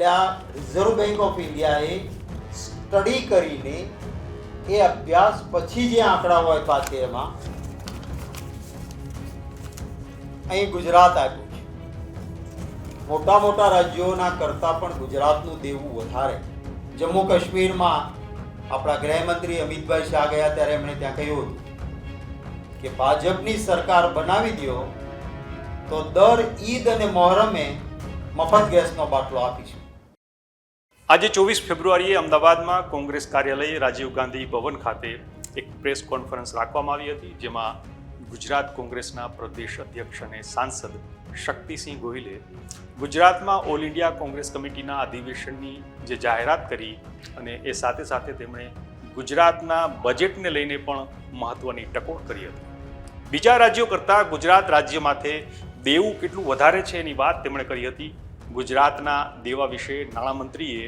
એટલે આ reserve bank of ઇન્ડિયાએ સ્ટડી કરીને એ અભ્યાસ પછી જે આંકડા હોય પાસે એમાં, અહીં ગુજરાત આપ્યું છે. મોટા મોટા રાજ્યોના કરતાં પણ ગુજરાતનું દેવું વધારે. જમ્મુ કાશ્મીરમાં આપણા ગૃહમંત્રી અમિતભાઈ શાહ ગયા ત્યારે એમણે ત્યાં કહ્યું હતું કે ભાજપની સરકાર બનાવી દો તો દર ઈદ અને મોહરમે મફત ગેસનો બાટલો આપીશું. આજે ચોવીસ ફેબ્રુઆરીએ અમદાવાદમાં કોંગ્રેસ કાર્યાલય રાજીવ ગાંધી ભવન ખાતે એક પ્રેસ કોન્ફરન્સ રાખવામાં આવી હતી, જેમાં ગુજરાત કોંગ્રેસના પ્રદેશ અધ્યક્ષ અને સાંસદ શક્તિસિંહ ગોહિલે ગુજરાતમાં ઓલ ઇન્ડિયા કોંગ્રેસ કમિટીના અધિવેશનની જે જાહેરાત કરી અને એ સાથે સાથે તેમણે ગુજરાતના બજેટને લઈને પણ મહત્વની ટકોર કરી હતી. બીજા રાજ્યો કરતાં ગુજરાત રાજ્ય માથે દેવું કેટલું વધારે છે એની વાત તેમણે કરી હતી. ગુજરાતના દેવા વિશે નાણામંત્રીએ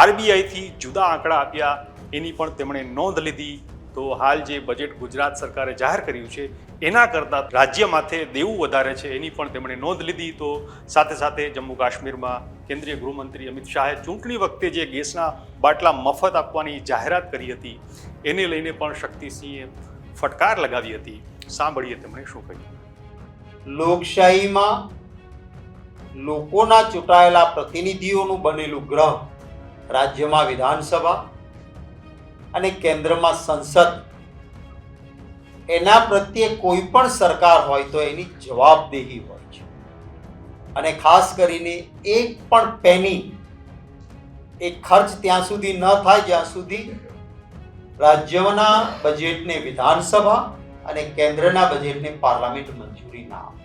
આરબીઆઈથી જુદા આંકડા આપ્યા. એની પણ તેમણે નોંધ લીધી. તો હાલ જે બજેટ ગુજરાત સરકારે જાહેર કર્યું છે, એના કરતાં રાજ્ય માથે દેવું વધારે છે એની પણ તેમણે નોંધ લીધી. તો સાથે સાથે જમ્મુ કાશ્મીરમાં કેન્દ્રીય ગૃહમંત્રી અમિત શાહે ચૂંટણી વખતે જે ગેસના બાટલા મફત આપવાની જાહેરાત કરી હતી, એને લઈને પણ શક્તિસિંહે ફટકાર લગાવી હતી. સાંભળીએ તેમણે શું કહ્યું. લોકશાહીમાં લોકોના ચૂંટાયેલા પ્રતિનિધિઓનું બનેલું ગ્રહ રાજ્યમાં વિધાનસભા અને કેન્દ્રમાં સંસદ. એના પ્રત્યે કોઈ પણ સરકાર હોય તો એની જવાબદેહી હોય છે. અને ખાસ કરીને એક પણ પેની એ ખર્ચ ત્યાં સુધી ન થાય, જ્યાં સુધી રાજ્યના બજેટને વિધાનસભા અને કેન્દ્રના બજેટને પાર્લામેન્ટ મંજૂરી ના આપે.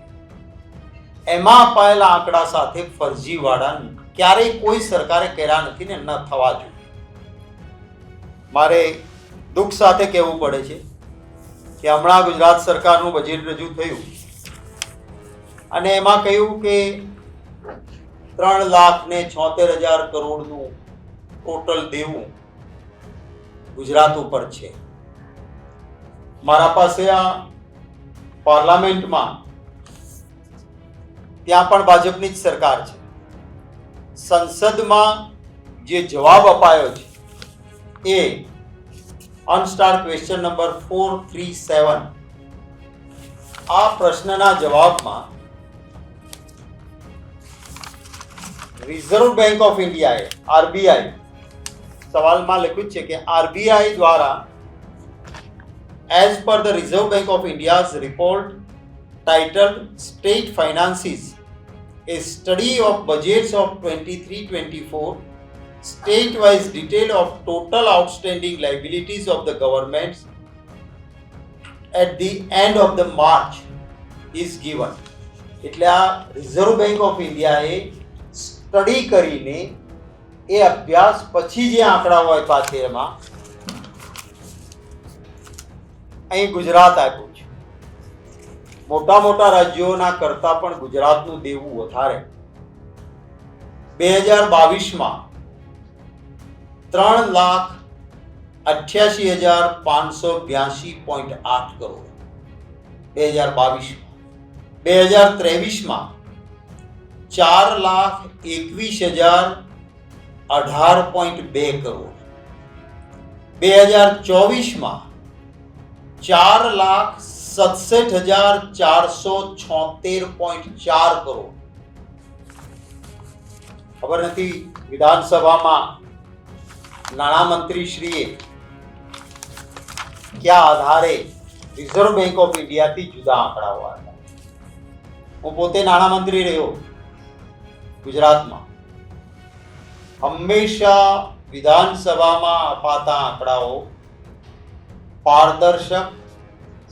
એમાં અપાયેલા આંકડા સાથે ફરજીવાળાને ક્યારેય કોઈ સરકારે કર્યા નથી ને ન થવા જોઈએ. મારે દુઃખ સાથે કહેવું પડે છે કે હમણાં ગુજરાત સરકારનું બજેટ રજૂ થયું અને એમાં કહ્યું કે ત્રણ લાખ ને છોતેર હજાર કરોડનું ટોટલ દેવું ગુજરાત ઉપર છે. મારા પાસે આ પાર્લામેન્ટમાં ત્યાં પણ ભાજપની જ સરકાર છે. સંસદમાં જે જવાબ અપાયો છે એ unstarred question number four three seven આ પ્રશ્નના જવાબમાં રિઝર્વ બેંક ઓફ ઇન્ડિયાએ આરબીઆઈ સવાલમાં લખ્યું છે કે આરબીઆઈ દ્વારા as per the reserve bank of India's report title state Finances, a study of budgets of 23-24, state-wise detail of total outstanding liabilities of the governments at the end of the March is given. એટલે આ reserve bank of ઇન્ડિયાએ study કરીને એ અભ્યાસ પછી જે આંકડા હોય પાસે એમાં અહીં ગુજરાત આપ્યું મોટા મોટા રાજ્યોના કરતા પણ ગુજરાતનું દેવું વધારે. બે હજાર બાવીસમાં ત્રણ લાખ અઠ્યાસી હજાર પાંચસો બ્યાસી પોઈન્ટ આઠ કરોડ. બે હજાર બાવીસમાં. બે હજાર ત્રેવીસમાં ચાર લાખ એકવીસ હજાર અઢાર પોઈન્ટ બે કરોડ. બે હજાર ચોવીસમાં ચાર લાખ સડસઠ હજાર ચારસો છોતેર પોઈન્ટ ચાર કરોડ ખબર નથી વિધાનસભામાં નાણામંત્રી શ્રીએ કયા આધારે રિઝર્વ બેંક ઓફ ઇન્ડિયાથી જુદા આંકડાઓ આપ્યા હું પોતે નાણામંત્રી રહ્યો ગુજરાતમાં। હંમેશા વિધાનસભામાં અપાતા આંકડાઓ પારદર્શક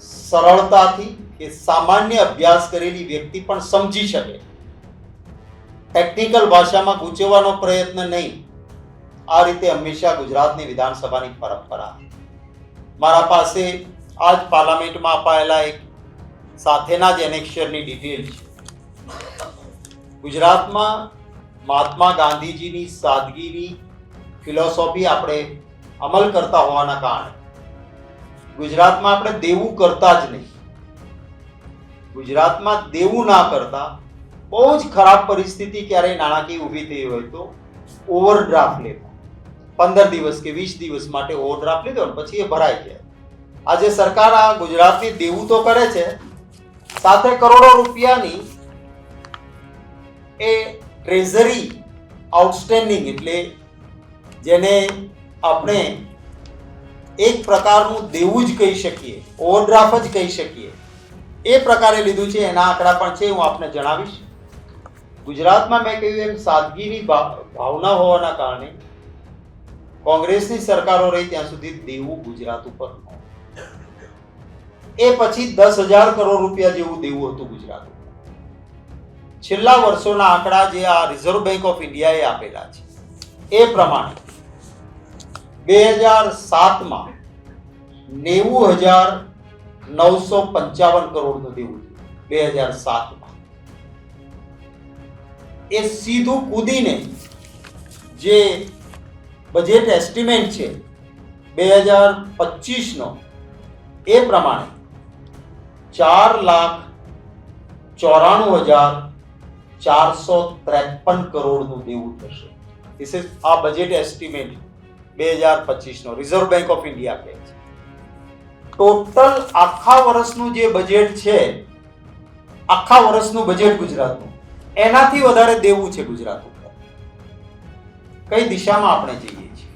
સરળતાથી કે સામાન્ય અભ્યાસ કરેલી વ્યક્તિ પણ સમજી શકે. ટેકનિકલ ભાષામાં ગૂંચવવાનો પ્રયત્ન નહીં. આ રીતે હંમેશા ગુજરાતની વિધાનસભાની પરંપરા. મારા પાસે આજ પાર્લામેન્ટમાં અપાયેલા એક સાથેના જ એનેક્શરની ડિટેલ છે. ગુજરાતમાં મહાત્મા ગાંધીજીની સાદગીની ફિલોસોફી આપણે અમલ કરતા હોવાના કારણે ગુજરાતમાં આપણે દેવું કરતા જ નહીં. ગુજરાતમાં દેવું ના કરતા બહુ જ ખરાબ પરિસ્થિતિ ક્યારેય નાણાકીય ઊભી થઈ હોય તો ઓવરડ્રાફ્ટ લેવો. પંદર દિવસ કે વીસ દિવસ માટે ઓવરડ્રાફ્ટ લીધો ને પછી એ ભરાઈ જાય આજે સરકાર આ ગુજરાતની દેવું તો કરે છે, સાથે કરોડો રૂપિયાની એ ટ્રેઝરી આઉટસ્ટેન્ડિંગ એટલે જેને આપણે એક પ્રકારનું દેવું જ કહી શકીએ, ઓવરડ્રાફ્ટ જ કહી શકીએ. એ પ્રકારે લીધું છે, એના આંકડા પણ છે, હું આપને જણાવીશ. ગુજરાતમાં મેં કહ્યું એમ, સાદગીની ભાવના હોવાના કારણે કોંગ્રેસની સરકારો રહી ત્યાં સુધી દેવું ગુજરાત ઉપર એ પછી દસ હજાર કરોડ રૂપિયા જેવું દેવું હતું ગુજરાત છેલ્લા વર્ષોના આંકડા જે આ રિઝર્વ બેંક ઓફ ઇન્ડિયાએ આપેલા છે. એ પ્રમાણે બે હજાર સાતમાં નેવું હજાર નવસો પંચાવન કરોડનું દેવું બે હજાર સાતમાં. એ સીધું કૂદીને જે બજેટ એસ્ટિમેટ છે બે હજાર પચીસનો, એ પ્રમાણે ચાર લાખ ચોરાણું હજાર ચારસો ત્રેપન કરોડનું દેવું થશે. ધીસ ઇઝ આ બજેટ એસ્ટિમેટ બે હજાર પચીસનો રિઝર્વ બેંક ઓફ ઇન્ડિયા કહે છે. ટોટલ આખા વર્ષનું જે બજેટ છે, આખા વર્ષનું બજેટ ગુજરાતનું, એનાથી વધારે દેવું છે ગુજરાત ઉપર. કઈ દિશામાં આપણે જઈએ છીએ?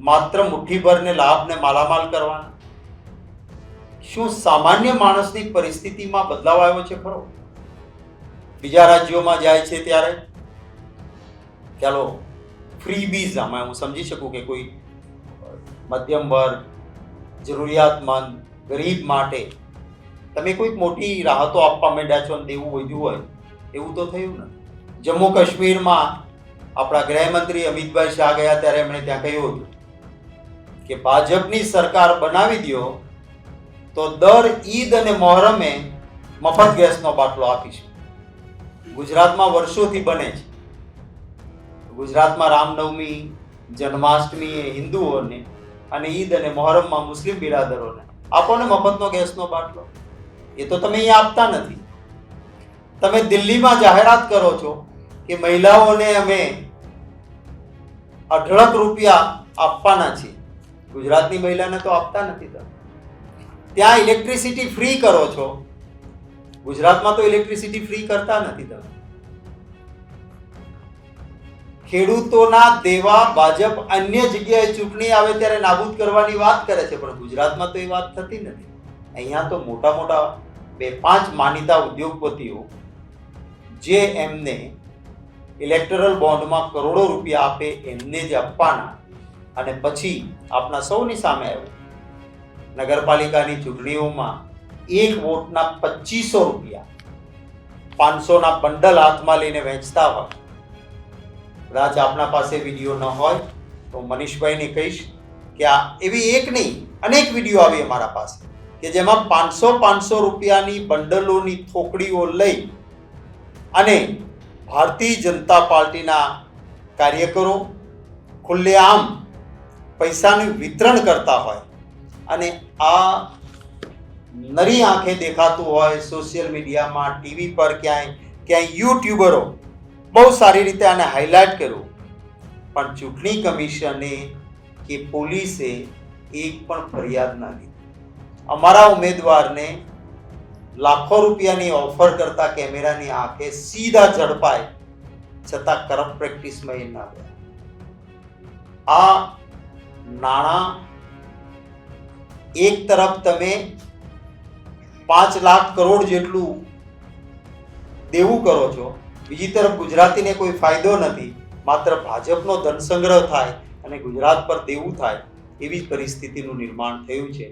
માત્ર મુઠ્ઠીભરને લાભને માલામાલ કરવાના? શું સામાન્ય માણસની પરિસ્થિતિમાં બદલાવ આવ્યો છે ખરો? બીજા રાજ્યોમાં જાય છે ત્યારે? ચાલો ફ્રી બીઝ આમાં હું સમજી શકું કે કોઈ મધ્યમ વર્ગ જરૂરિયાતમંદ, ગરીબ માટે તમે કોઈક મોટી રાહતો આપવા માંડ્યા છો અને દેવું વધ્યું હોય, એવું તો થયું ને. જમ્મુ કાશ્મીરમાં આપણા ગૃહમંત્રી અમિતભાઈ શાહ ગયા ત્યારે એમણે ત્યાં કહ્યું હતું કે ભાજપની સરકાર બનાવી દો તો દર ઈદ અને મોહરમે મફત ગેસનો બાટલો આપીશું. ગુજરાતમાં વર્ષોથી બને છે. ગુજરાતમાં રામનવમી, જન્માષ્ટમી એ હિન્દુઓને અને ઈદ અને મોહરમમાં મુસ્લિમ બિરાદરોને આપો ને મફતનો ગેસનો બાટલો? એ તો તમે અહીંયા આપતા નથી. તમે દિલ્હીમાં જાહેરાત કરો છો કે મહિલાઓને અમે અઢળક રૂપિયા આપવાના છીએ. ગુજરાતની મહિલાને તો આપતા નથી તમે. ત્યાં ઇલેક્ટ્રિસિટી ફ્રી કરો છો. ગુજરાતમાં તો ઇલેક્ટ્રિસિટી ફ્રી કરતા નથી તમે. ખેડૂતોના દેવા ભાજપ અન્ય જગ્યાએ ચૂંટણી આવે ત્યારે નાબૂદ કરવાની વાત કરે છે, પણ ગુજરાતમાં તો એ વાત થતી નથી. અહીંયા તો મોટા મોટા બે પાંચ માનીતા ઉદ્યોગપતિઓ જે એમને ઇલેક્ટરલ બોન્ડમાં કરોડો રૂપિયા આપે એમને જ આપવાના અને પછી આપના સૌની સામે આવ્યું. નગરપાલિકાની ચૂંટણીઓમાં એક વોટના પચીસો રૂપિયા પાંચસોના બંડલ હાથમાં લઈને વેચતા હોય. કદાચ આપણા પાસે વીડિયો ન હોય, તો મનીષભાઈને કહીશ કે આ એવી એક નહીં, અનેક વીડિયો આવી અમારા પાસે, કે જેમાં પાંચસો પાંચસો રૂપિયાની બંડલોની થોકડીઓ લઈ અને ભારતીય જનતા પાર્ટીના કાર્યકરો ખુલ્લેઆમ પૈસાનું વિતરણ કરતા હોય અને આ નરી આંખે દેખાતું હોય, સોશિયલ મીડિયામાં, ટીવી પર ક્યાંય ક્યાંય યુટ્યુબરો બહુ સારી રીતે આને હાઇલાઇટ કર્યું. પણ ચૂંટણી કમિશને કે પોલીસે એક પણ ફરિયાદ ના લીધી. અમારા ઉમેદવારને લાખો રૂપિયાની ઓફર કરતા કેમેરાની આંખે સીધા ઝડપાય, છતાં કરપ્ટ પ્રેક્ટિસમાં એ ના ગયા આ નાણાં એક તરફ તમે પાંચ લાખ કરોડ જેટલું દેવું કરો છો બીજી તરફ ગુજરાતીને કોઈ ફાયદો નથી, માત્ર ભાજપનો ધન સંગ્રહ થાય અને ગુજરાત પર દેવું થાય, એવી પરિસ્થિતિનું નિર્માણ થયું છે.